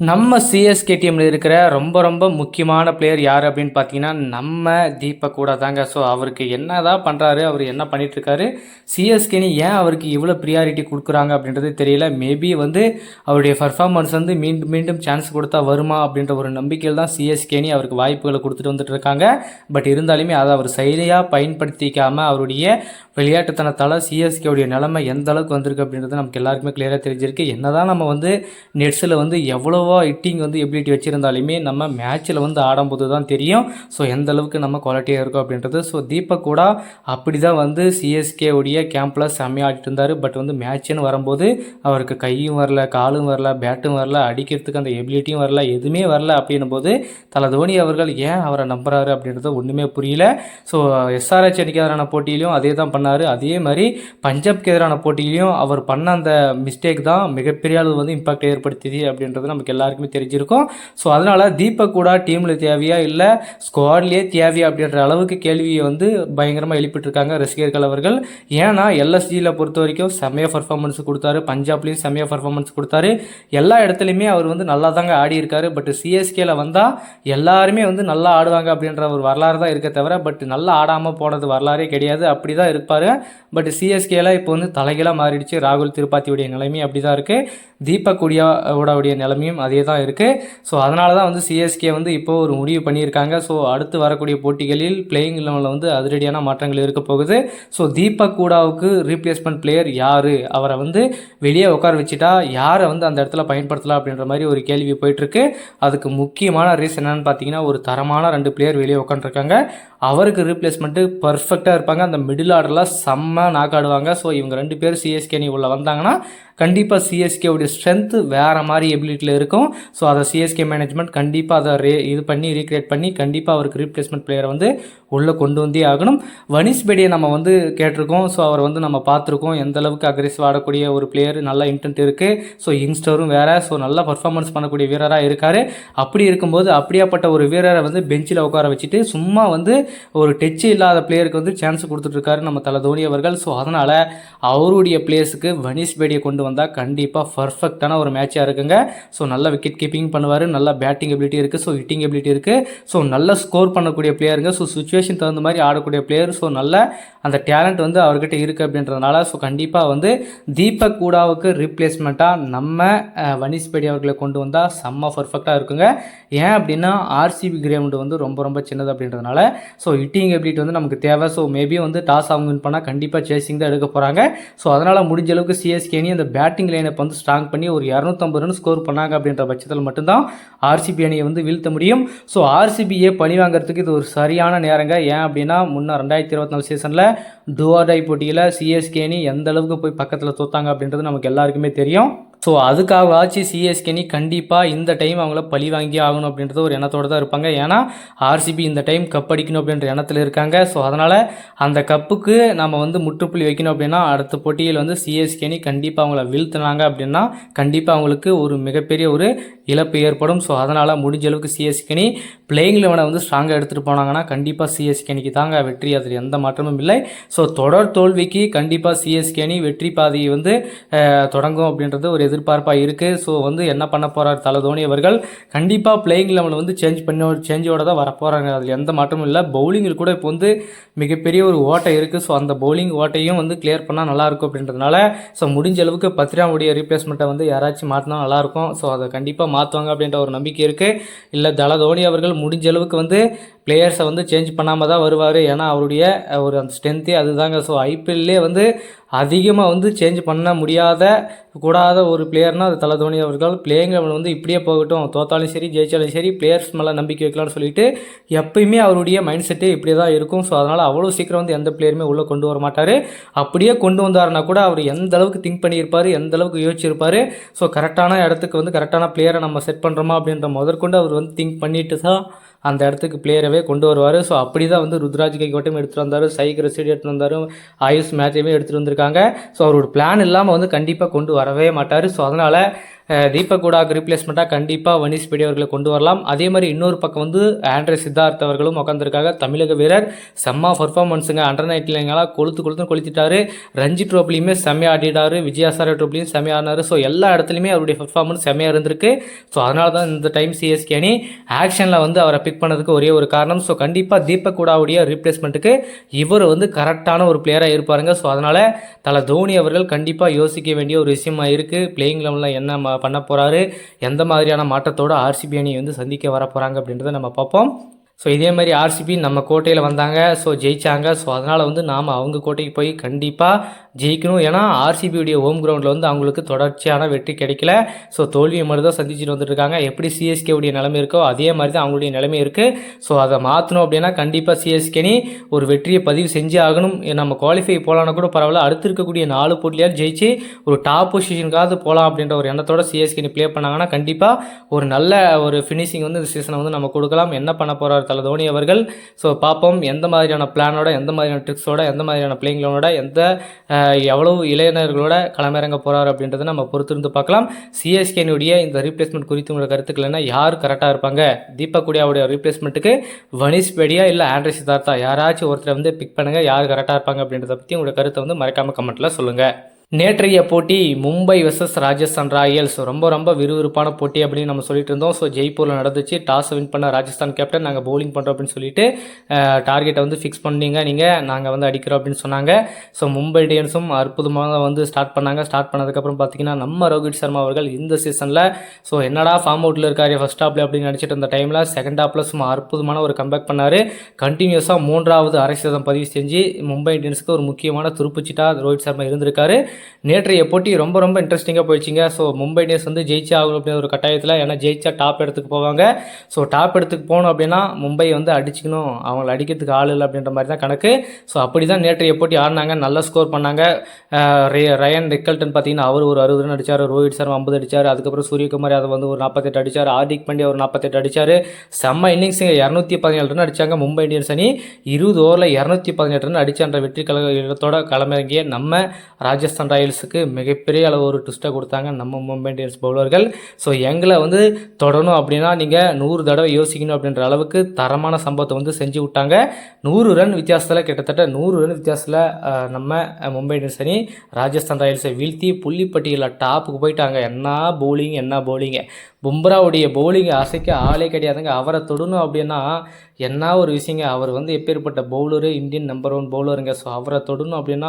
நம்ம சிஎஸ்கே டீமில் இருக்கிற ரொம்ப ரொம்ப முக்கியமான பிளேயர் யார் அப்படின்னு பார்த்தீங்கன்னா நம்ம தீபக் கூட தாங்க. ஸோ அவருக்கு என்ன தான் பண்ணுறாரு அவர் என்ன பண்ணிகிட்ருக்காரு சிஎஸ்கேனி ஏன் அவருக்கு இவ்வளோ ப்ரியாரிட்டி கொடுக்குறாங்க அப்படின்றது தெரியல. மேபி வந்து அவருடைய பர்ஃபார்மன்ஸ் வந்து மீண்டும் மீண்டும் சான்ஸ் கொடுத்தா வருமா அப்படின்ற ஒரு நம்பிக்கையில் தான் சிஎஸ்கேனி அவருக்கு வாய்ப்புகளை கொடுத்துட்டு வந்துட்டு இருக்காங்க பட் இருந்தாலுமே அதை அவர் செயலியாக பயன்படுத்திக்காமல் அவருடைய விளையாட்டுத்தனத்தால் சிஎஸ்கேவுடைய நிலைமை எந்த அளவுக்கு வந்திருக்கு அப்படின்றது நமக்கு எல்லாருக்குமே கிளியராக தெரிஞ்சிருக்கு. என்ன தான் நம்ம வந்து நெட்ஸில் வந்து எவ்வளோ எவ்வளவோ ஹிட்டிங் வந்து எபிலிட்டி வச்சுருந்தாலுமே நம்ம மேட்ச்சில் வந்து ஆடும்போது தான் தெரியும். ஸோ எந்த அளவுக்கு நம்ம குவாலிட்டியாக இருக்கும் அப்படின்றது. ஸோ தீபக் கூட அப்படி தான் வந்து சிஎஸ்கே உடைய கேம்பில் செம்மையாக ஆடிட்டு இருந்தார். பட் வந்து மேட்ச்னு வரும்போது அவருக்கு கையும் வரல காலும் வரல பேட்டும் வரல அடிக்கிறதுக்கு அந்த எபிலிட்டியும் வரல எதுவுமே வரல அப்படின்னும் போது தலை தோனி அவர்கள் ஏன் அவரை நம்புறாரு அப்படின்றது ஒன்றுமே புரியல. ஸோ எஸ்ஆர்ஹெச் அணிக்கு எதிரான போட்டியிலையும் அதே தான் பண்ணார். அதே மாதிரி பஞ்சாப்க்கு எதிரான போட்டியிலையும் அவர் பண்ண அந்த மிஸ்டேக் தான் மிகப்பெரிய அளவு வந்து இம்பாக்ட் ஏற்படுத்தியது அப்படின்றது நமக்கு எல்லாருக்குமே தெரிஞ்சிருக்கும். ஸோ அதனால் தீபக் கூட டீமில் தேவையா இல்லை ஸ்குவாட்லேயே தேவையா அப்படின்ற அளவுக்கு கேள்வியை வந்து பயங்கரமாக எழுப்பிட்டுருக்காங்க ரசிகர்கள் அவர்கள். ஏன்னா எல்எஸ்ஜியில் பொறுத்த வரைக்கும் செம்மையாக பர்ஃபார்மன்ஸ் கொடுத்தாரு. பஞ்சாப்லேயும் செம்மையாக பர்ஃபார்மன்ஸ் கொடுத்தாரு. எல்லா இடத்துலையுமே அவர் வந்து நல்லா தாங்க ஆடி இருக்காரு பட் சிஎஸ்கேல வந்தால் எல்லாருமே வந்து நல்லா ஆடுவாங்க அப்படின்ற ஒரு வரலாறு தான் இருக்க தவிர பட் நல்லா ஆடாமல் போனது வரலாறே கிடையாது. அப்படி தான் இருப்பார் பட் சிஎஸ்கேல இப்போ வந்து தலைகளாக மாறிடுச்சு. ராகுல் திருப்பாத்தியுடைய நிலைமை அப்படி தான் இருக்குது தீபக் குடியா உடைய நிலைமையும் அதே தான் இருக்குது ஸோ அதனால தான் வந்து சிஎஸ்கே வந்து இப்போ ஒரு முடிவு பண்ணியிருக்காங்க. ஸோ அடுத்து வரக்கூடிய போட்டிகளில் பிளேயிங் லெவலில் வந்து அதிரடியான மாற்றங்கள் இருக்க போகுது. ஸோ தீபக் கூடாவுக்கு ரீப்ளேஸ்மெண்ட் பிளேயர் யார்? அவரை வந்து வெளியே உட்கார வச்சுட்டா யாரை வந்து அந்த இடத்துல பயன்படுத்தலாம் அப்படின்ற மாதிரி ஒரு கேள்வி போயிட்டுருக்கு. அதுக்கு முக்கியமான ரீசன் என்னென்னு பார்த்தீங்கன்னா ஒரு தரமான ரெண்டு பிளேயர் வெளியே உட்காந்துருக்காங்க அவருக்கு ரீப்ளேஸ்மெண்ட்டு பர்ஃபெக்டாக இருப்பாங்க. அந்த மிடில் ஆர்டரில் செம்ம நாக் ஆடுவாங்க. ஸோ இவங்க ரெண்டு பேர் சிஎஸ்கே நீ உள்ளே வந்தாங்கன்னா கண்டிப்பாக சிஎஸ்கேவுடைய ஸ்ட்ரென்த்து வேறு மாதிரி எபிலிட்டியில் இருக்கும். ஸோ அதை சிஎஸ்கே மேனேஜ்மெண்ட் கண்டிப்பாக அதை ரே இது பண்ணி ரீக்ரியேட் பண்ணி கண்டிப்பாக அவருக்கு ரீப்ளேஸ்மெண்ட் பிளேயரை வந்து உள்ளே கொண்டு வந்தே ஆகணும். வனிஷ் பெடியை நம்ம வந்து கேட்டிருக்கோம். ஸோ அவர் வந்து நம்ம பார்த்துருக்கோம். எந்த அளவுக்கு அக்ரெசிவ் ஆடக்கூடிய ஒரு பிளேயர் நல்ல இன்டென்ட் இருக்குது ஸோ யங்ஸ்டரும் வேறு. ஸோ நல்லா பர்ஃபார்மன்ஸ் பண்ணக்கூடிய வீரராக இருக்கார். அப்படி இருக்கும்போது அப்படியாப்பட்ட ஒரு வீரரை வந்து பெஞ்சில் உட்கார வச்சுட்டு சும்மா வந்து ஒரு டச்சு இல்லாத பிளேயருக்கு வந்து சான்ஸ் கொடுத்துட்ருக்காரு நம்ம தலை தோனி அவர்கள். ஸோ அதனால் அவருடைய பிளேஸுக்கு வனிஷ் பேடியை கொண்டு வந்தால் கண்டிப்பாக பர்ஃபெக்டான ஒரு மேட்சாக இருக்குங்க. ஸோ நல்ல விக்கெட் கீப்பிங் பண்ணுவார். நல்ல பேட்டிங் எபிலிட்டி இருக்குது ஸோ ஹிட்டிங் எபிலிட்டி இருக்குது ஸோ நல்ல ஸ்கோர் பண்ணக்கூடிய பிளேயருங்க ஸோ சுச்சுவேஷன் தகுந்த மாதிரி ஆடக்கூடிய பிளேயர் ஸோ நல்ல அந்த டேலண்ட் வந்து அவர்கிட்ட இருக்குது அப்படின்றதுனால ஸோ கண்டிப்பாக வந்து தீபக் கூடாவுக்கு ரீப்ளேஸ்மெண்ட்டாக நம்ம வனிஷ் அவர்களை கொண்டு வந்தால் செம்ம பர்ஃபெக்டாக இருக்குங்க. ஏன் அப்படின்னா ஆர்சிபி கிரவுண்டு வந்து ரொம்ப ரொம்ப சின்னது அப்படின்றதுனால ஸோ ஹிட்டிங் எபிலிட்டி வந்து நமக்கு தேவை. ஸோ மேபி வந்து டாஸ் அவங்க வின் பண்ணால் கண்டிப்பாக சேசிங் தான் எடுக்க போகிறாங்க ஸோ அதனால் முடிஞ்ச அளவுக்கு சிஎஸ்கேனி அந்த பேட்டிங் லைனப் வந்து ஸ்ட்ராங் பண்ணி ஒரு இரநூத்தம்பது ரன் ஸ்கோர் பண்ணாங்க அப்படின்ற பட்சத்தில் மட்டும்தான் ஆர்சிபி அணியை வந்து வீழ்த்த முடியும். ஸோ ஆர்சிபியை பழி வாங்குறதுக்கு இது ஒரு சரியான நேரங்க. ஏன் அப்படின்னா முன்னே ரெண்டாயிரத்தி இருபத்தி நாலு சீசனில் டூஆர்டை போட்டியில் சிஎஸ்கேனி எந்த அளவுக்கு போய் பக்கத்தில் தோத்தாங்க அப்படின்றது நமக்கு எல்லாருக்குமே தெரியும். ஸோ அதுக்காக ஆச்சு சிஎஸ்கேனி கண்டிப்பாக இந்த டைம் அவங்கள பழி வாங்கி ஆகணும் அப்படின்றது ஒரு எண்ணத்தோடு தான் இருப்பாங்க. ஏன்னா ஆர்சிபி இந்த டைம் கப் அடிக்கணும் அப்படின்ற எண்ணத்தில் இருக்காங்க. ஸோ அதனால் அந்த கப்புக்கு நம்ம வந்து முற்றுப்புள்ளி வைக்கணும் அப்படின்னா அடுத்த போட்டியில் வந்து சிஎஸ்கேனி கண்டிப்பாக அவங்கள வீழ்த்தினாங்க அப்படின்னா கண்டிப்பாக அவங்களுக்கு ஒரு மிகப்பெரிய ஒரு இழப்பு ஏற்படும். ஸோ அதனால் முடிஞ்ச அளவுக்கு சிஎஸ்கேனி பிளேயிங் லெவனை வந்து ஸ்ட்ராங்காக எடுத்துகிட்டு போனாங்கன்னா கண்டிப்பாக சிஎஸ்கேனிக்கு தாங்க வெற்றி. அதில் எந்த மாற்றமும் இல்லை. ஸோ தொடர் தோல்விக்கு கண்டிப்பாக சிஎஸ்கேனி வெற்றி பாதையை வந்து தொடங்கும் அப்படின்றது ஒரு எதிர்பார்ப்பாக இருக்குது ஸோ வந்து என்ன பண்ண போகிறார் தலை தோனி அவர்கள்? கண்டிப்பாக பிளேயிங் லெவலில் வந்து சேஞ்ச் பண்ணி சேஞ்சோட தான் வரப்போகிறாங்க அதில் எந்த மாற்றமும் இல்லை. பவுலிங்கில் கூட இப்போ வந்து மிகப்பெரிய ஒரு ஓட்டை இருக்குது ஸோ அந்த பவுலிங் ஓட்டையும் வந்து கிளியர் பண்ணால் நல்லாயிருக்கும் அப்படின்றதுனால ஸோ முடிஞ்ச அளவுக்கு பத்ராவுடைய ரீப்ளேஸ்மெண்ட்டை வந்து யாராச்சும் மாற்றினா நல்லாயிருக்கும் ஸோ அதை கண்டிப்பாக மாற்றுவாங்க அப்படின்ற ஒரு நம்பிக்கை இருக்குது இல்லை தலை தோனி அவர்கள் முடிஞ்ச அளவுக்கு வந்து பிளேயர்ஸை வந்து சேஞ்ச் பண்ணாமல் தான் வருவார். ஏன்னா அவருடைய ஒரு அந்த ஸ்ட்ரென்த்தே அதுதாங்க. ஸோ ஐபிஎல்லே வந்து அதிகமாக வந்து சேஞ்ச் பண்ண முடியாத கூடாத ஒரு பிளேயர்னால் அது தலை தோனி அவர்கள் பிளேயிங் வந்து இப்படியே போகட்டும். தோத்தாலும் சரி ஜெயிச்சாலும் சரி பிளேயர்ஸ் மேலே நம்பிக்கை வைக்கலாம்னு சொல்லிட்டு எப்பயுமே அவருடைய மைண்ட் செட்டே இப்படியே தான் இருக்கும். ஸோ அதனால் அவ்வளோ சீக்கிரம் வந்து எந்த பிளேயருமே உள்ளே கொண்டு வர மாட்டார். அப்படியே கொண்டு வந்தாருன்னா கூட அவர் எந்த அளவுக்கு திங்க் பண்ணியிருப்பார் எந்த அளவுக்கு யோசிச்சிருப்பார். ஸோ கரெக்டான இடத்துக்கு வந்து கரெக்டான பிளேயரை நம்ம செட் பண்ணுறோமா அப்படின்ற முதற்கொண்டு அவர் வந்து திங்க் பண்ணிட்டு தான் அந்த இடத்துக்கு பிளேயரவே கொண்டு வருவார். ஸோ அப்படி தான் வந்து ருத்ராஜ் கைகோட்டையும் எடுத்துகிட்டு வந்தார். சைக் ரசீடு எடுத்துகிட்டு வந்தார். ஆயுஷ் மேட்சையுமே எடுத்துகிட்டு வந்திருக்காங்க. ஸோ அவரோட பிளான் இல்லாமல் வந்து கண்டிப்பாக கொண்டு வரவே மாட்டார். ஸோ அதனால் தீபக் கூடாக்கு ரீப்ளேஸ்மெண்ட்டாக கண்டிப்பாக வனிஷ் பெடி அவர்களை கொண்டு வரலாம். அதே மாதிரி இன்னொரு பக்கம் வந்து ஆண்ட்ரே சித்தார்த் அவர்களும் உட்காந்துருக்காங்க தமிழக வீரர் செம்ம பர்ஃபார்மன்ஸுங்க அண்டர் நைன்டீன்லாம் கொளுத்து கொளுத்து கொளுத்திட்டாரு. ரஞ்சி ட்ரோப்லையுமே செம்மையாக ஆடிட்டாரு. விஜயாசார ட்ரோப்லையும் செம்மையாக ஆடினாரு. ஸோ எல்லா இடத்துலையுமே அவருடைய பர்ஃபார்மன்ஸ் செம்மையாக இருந்திருக்கு. ஸோ அதனால தான் இந்த டைம் சிஎஸ்கே அணி ஆக்ஷனில் வந்து அவரை பிக் பண்ணதுக்கு ஒரே ஒரு காரணம். ஸோ கண்டிப்பாக தீபக் கூடாவுடைய ரீப்ளேஸ்மெண்ட்டுக்கு இவர் வந்து கரெக்டான ஒரு பிளேயராக இருப்பாருங்க. ஸோ அதனால் தலை தோனி அவர்கள் கண்டிப்பாக யோசிக்க வேண்டிய ஒரு விஷயமா இருக்குது பிளேயிங் லெவலில் என்ன பண்ண போகிறாரு எந்த மாதிரியான மாற்றத்தோட ஆர்சிபி அணியை வந்து சந்திக்க வர போகிறாங்க அப்படின்றத நம்ம பார்ப்போம். ஸோ இதே மாதிரி ஆர்சிபி நம்ம கோட்டையில் வந்தாங்க. ஸோ ஜெயிச்சாங்க. ஸோ அதனால் வந்து நாம் அவங்க கோட்டைக்கு போய் கண்டிப்பாக ஜெயிக்கணும். ஏன்னா ஆர்சிபியுடைய ஹோம் கிரவுண்டில் வந்து அவங்களுக்கு தொடர்ச்சியான வெற்றி கிடைக்கல. ஸோ தோல்வியை மாதிரி தான் சந்திச்சுட்டு வந்துட்டுருக்காங்க எப்படி சிஎஸ்கே உடைய நிலைமை இருக்கோ அதே மாதிரி தான் அவங்களுடைய நிலைமை இருக்குது ஸோ அதை மாற்றணும் அப்படின்னா கண்டிப்பாக சிஎஸ்கேனி ஒரு வெற்றியை பதிவு செஞ்சு ஆகணும். நம்ம குவாலிஃபை போகலான்னா கூட பரவாயில்ல. அடுத்து இருக்கக்கூடிய நாலு போட்டியால் ஜெயிச்சு ஒரு டாப் பொசிஷனுக்காவது போகலாம் அப்படின்ற ஒரு எண்ணத்தோட சிஎஸ்கேனி ப்ளே பண்ணாங்கன்னா கண்டிப்பாக ஒரு நல்ல ஒரு ஃபினிஷிங் வந்து இந்த சீசனை வந்து நம்ம கொடுக்கலாம். என்ன பண்ண போகிறார் தலை தோனி அவர்கள். ஸோ பார்ப்போம் எந்த மாதிரியான பிளானோட எந்த மாதிரியான ட்ரிக்ஸோட எந்த மாதிரியான பிளேயிங்களோட எந்த எவ்வளவு இளைஞர்களோட களமிறங்க போகிறார் அப்படின்றத நம்ம பொறுத்திருந்து பார்க்கலாம். சிஎஸ்கேனுடைய இந்த ரீப்ளேஸ்மெண்ட் குறித்து உங்களோட கருத்துக்கள் என்ன? யார் கரெக்டாக இருப்பாங்க? தீபக் குடியாவுடைய ரீப்ளேஸ்மெண்ட்டுக்கு வனிஷ் பெடியா இல்லை ஆண்ட்ரி சித்தார்த்தா? யாராச்சும் ஒருத்தரை வந்து பிக் பண்ணுங்கள் யார் கரெக்டாக இருப்பாங்க அப்படின்றத பற்றி உங்களோட கருத்தை வந்து மறக்காமல் கமெண்ட்டில் சொல்லுங்கள் நேற்றைய போட்டி மும்பை வெர்சஸ் ராஜஸ்தான் ராயல்ஸ். ரொம்ப ரொம்ப விறுவிறுப்பான போட்டி அப்படின்னு நம்ம சொல்லிட்டு இருந்தோம். ஸோ ஜெய்ப்பூரில் நடந்துச்சு. டாஸ் வின் பண்ண ராஜஸ்தான் கேப்டன் நாங்கள் பவுலிங் பண்ணுறோம் அப்படின்னு சொல்லிட்டு டார்கெட்டை வந்து ஃபிக்ஸ் பண்ணீங்க. நீங்கள் நாங்கள் வந்து அடிக்கிறோம் அப்படின்னு சொன்னாங்க. ஸோ மும்பை இந்தியன்ஸும் அற்புதமாக வந்து ஸ்டார்ட் பண்ணாங்க. ஸ்டார்ட் பண்ணதுக்கப்புறம் பார்த்தீங்கன்னா நம்ம ரோஹித் சர்மா அவர்கள் இந்த சீசனில் ஸோ என்னடா ஃபார்ம் அவுட்டில் இருக்காரு ஃபர்ஸ்ட் ஹாப்பில் அப்படின்னு நினச்சிட்டு இருந்த டைமில் செகண்ட் ஹாப்பில் சும்மா அற்புதமான ஒரு கம்பேக் பண்ணார். கண்டினியூஸாக மூன்றாவது அரை சதம் பதிவு செஞ்சு மும்பை இந்தியன்ஸுக்கு ஒரு முக்கியமான துருப்புச்சிட்டா ரோஹித் சர்மா இருந்திருக்காரு. நேற்றைய போட்டி ரொம்ப ரொம்ப இன்ட்ரெஸ்டிங்காக போயிடுச்சுங்க. ஸோ மும்பை இந்தியன்ஸ் வந்து ஜெயிச்சா ஆகணும் அப்படின்ற ஒரு கட்டாயத்தில் ஏன்னா ஜெயிச்சா டாப் இடத்துக்கு போவாங்க. ஸோ டாப் இடத்துக்கு போகணும் அப்படின்னா மும்பை வந்து அடிச்சுக்கணும். அவங்கள அடிக்கிறதுக்கு ஆள் இல்லை அப்படின்ற மாதிரி தான் கணக்கு. ஸோ அப்படி தான் நேற்றைய போட்டி ஆடினாங்க. நல்ல ஸ்கோர் பண்ணாங்க. ரயன் ரிக்கல்டன் பார்த்தீங்கன்னா அவர் ஒரு அறுபது ரன் அடித்தார் ரோஹித் சர்மா ஐம்பது அடித்தார் அதுக்கப்புறம் சூரியகுமார் யாதவ் வந்து ஒரு நாற்பத்தெட்டு அடிச்சார். ஹார்திக் பாண்டியா ஒரு நாற்பத்தெட்டு அடித்தார் செம்ம இன்னிங்ஸ் இரநூத்தி பதினேழு ரன் அடித்தாங்க மும்பை இந்தியன்ஸ் அணி. இருபது ஓவரில் இரநூத்தி பதினெட்டு ரன் அடிச்ச வெற்றி கழக இடத்தோட களமிறங்கிய நம்ம ராஜஸ்தான் ராயல்ஸுக்கு மிகப்பெரிய அளவு ஒரு ட்விஸ்ட்டை கொடுத்தாங்க நம்ம மும்பை இந்தியன்ஸ் பவுலர்கள் ஸோ எங்களை வந்து தொடணும் அப்படின்னா நீங்கள் நூறு தடவை யோசிக்கணும் அப்படின்ற அளவுக்கு தரமான சம்பவத்தை வந்து செஞ்சு விட்டாங்க. நூறு ரன் வித்தியாசத்தில் கிட்டத்தட்ட நூறு ரன் வித்தியாசத்தில் நம்ம மும்பை இந்தியன்ஸ் அணி ராஜஸ்தான் ராயல்ஸை வீழ்த்தி புள்ளிப்பட்டியில் டாப்புக்கு போயிட்டாங்க. என்ன பவுலிங் என்ன பவுலிங்க பும்ராவுடைய பவுலிங்கை அசைக்க ஆளே கிடையாதுங்க. அவரை தொடணும் அப்படின்னா என்ன ஒரு விஷயங்க? அவர் வந்து எப்பேற்பட்ட பவுலரு இந்தியன் நம்பர் ஒன் பவுலருங்க ஸோ அவரை தொடணும் அப்படின்னா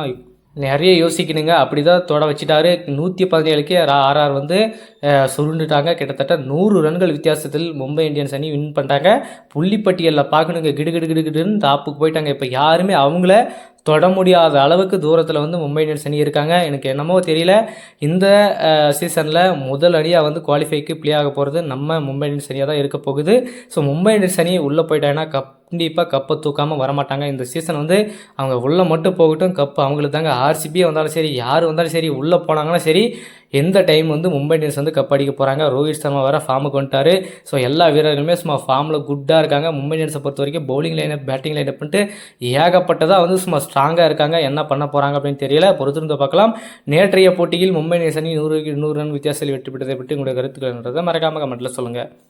நிறைய யோசிக்கணுங்க. அப்படி தான் தொட வச்சிட்டாரு. நூற்றி பதினேழுக்கே ஆர்ஆர் வந்து சுருண்டுட்டாங்க. கிட்டத்தட்ட நூறு ரன்கள் வித்தியாசத்தில் மும்பை இந்தியன்ஸ் அணி வின் பண்ணிட்டாங்க. புள்ளிப்பட்டியலில் பார்க்கணுங்க கிடு கிடு கிடு கிடுன்னு டாப்புக்கு போயிட்டாங்க. இப்போ யாருமே அவங்கள தொட முடியாத அளவுக்கு தூரத்தில் வந்து மும்பை இந்தியன்ஸ் அணி இருக்காங்க. எனக்கு என்னமோ தெரியல. இந்த சீசனில் முதல் அணியாக வந்து குவாலிஃபைக்கு ப்ளே ஆக போகிறது நம்ம மும்பை இந்தியன்ஸ் அணியாக தான் இருக்க போகுது. ஸோ மும்பை இந்தியன்ஸ் அணி உள்ளே போயிட்டாங்கன்னா கப் கண்டிப்பாக கப்பை தூக்காமல் வரமாட்டாங்க. இந்த சீசன் வந்து அவங்க உள்ளே மட்டும் போகட்டும் கப்பு அவங்களுக்கு தாங்க. ஆர்சிபியே வந்தாலும் சரி யார் வந்தாலும் சரி உள்ளே போனாங்கன்னா சரி எந்த டைம் வந்து மும்பை இந்தியன்ஸ் வந்து கப் அடிக்க போகிறாங்க ரோஹித் சர்மா வர ஃபார்முக்கு வந்துட்டாரு. ஸோ எல்லா வீரர்களுமே சும்மா ஃபார்மில் குட்டாக இருக்காங்க. மும்பை இந்தியன்ஸை பொறுத்த வரைக்கும் பவுலிங் லைனப் பேட்டிங் லைனப் பண்ணிட்டு ஏகப்பட்டதாக வந்து சும்மா ஸ்ட்ராங்காக இருக்காங்க. என்ன பண்ண போகிறாங்க அப்படின்னு தெரியல. பொறுத்திருந்து பார்க்கலாம். நேற்றைய போட்டியில் மும்பை இந்தியன்ஸ் அணி நூறு நூறு ரன் வித்தியாசத்தில் வெற்றி பெற்றதை பற்றி உங்களுடைய கருத்துக்கள் மறக்காமல் கமெண்ட்டில் சொல்லுங்கள்